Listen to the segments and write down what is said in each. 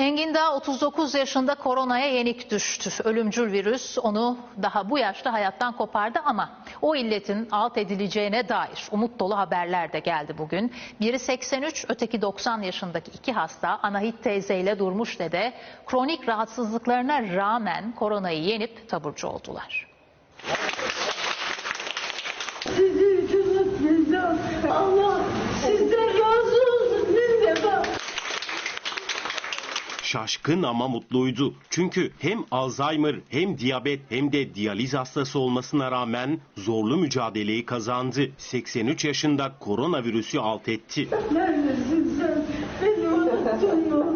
Engin Dağ 39 yaşında koronaya yenik düştü. Ölümcül virüs onu daha bu yaşta hayattan kopardı ama o illetin alt edileceğine dair umut dolu haberler de geldi bugün. Biri 83, öteki 90 yaşındaki iki hasta Anahit teyzeyle Durmuş dede kronik rahatsızlıklarına rağmen koronayı yenip taburcu oldular. Şaşkın ama mutluydu. Çünkü hem Alzheimer hem diyabet hem de diyaliz hastası olmasına rağmen zorlu mücadeleyi kazandı. 83 yaşında koronavirüsü alt etti. Neredesin sen? Beni unuttun mu?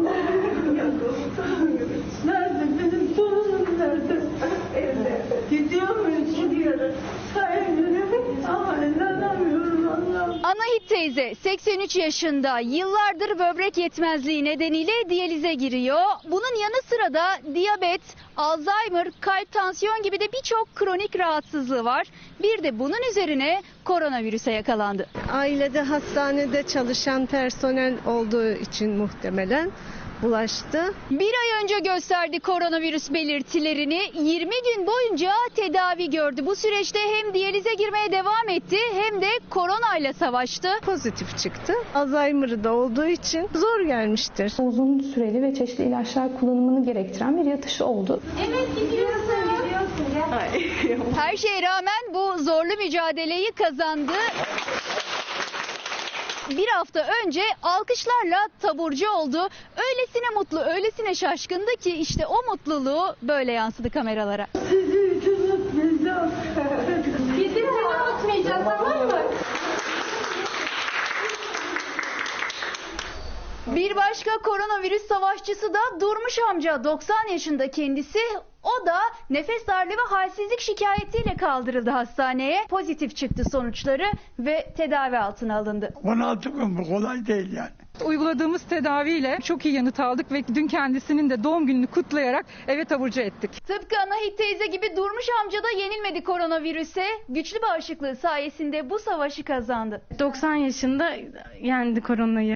Anahit teyze 83 yaşında yıllardır böbrek yetmezliği nedeniyle diyalize giriyor. Bunun yanı sıra da diyabet, Alzheimer, kalp tansiyon gibi de birçok kronik rahatsızlığı var. Bir de bunun üzerine koronavirüse yakalandı. Ailede hastanede çalışan personel olduğu için muhtemelen bulaştı. Bir ay önce gösterdi koronavirüs belirtilerini. 20 gün boyunca tedavi gördü. Bu süreçte hem diyalize girmeye devam etti hem de koronayla savaştı. Pozitif çıktı. Alzheimer'ı da olduğu için zor gelmiştir. uzun süreli ve çeşitli ilaçlar kullanımını gerektiren bir yatışı oldu. Her şeye rağmen bu zorlu mücadeleyi kazandı. Bir hafta önce alkışlarla taburcu oldu. Öylesine mutlu, öylesine şaşkındı ki işte o mutluluğu böyle yansıdı kameralara. Sizi üzülmeyeceğim. Bizim seni unutmayacağız tamam mı? Bir başka koronavirüs savaşçısı da Durmuş amca 90 yaşında kendisi. O da nefes darlığı ve halsizlik şikayetiyle kaldırıldı hastaneye. Pozitif çıktı sonuçları ve tedavi altına alındı. 16 gün bu kolay değil yani. Uyguladığımız tedaviyle çok iyi yanıt aldık ve dün kendisinin de doğum gününü kutlayarak eve taburcu ettik. Tıpkı Anahit teyze gibi Durmuş amca da yenilmedi koronavirüse. Güçlü bağışıklığı sayesinde bu savaşı kazandı. 90 yaşında yendi koronayı.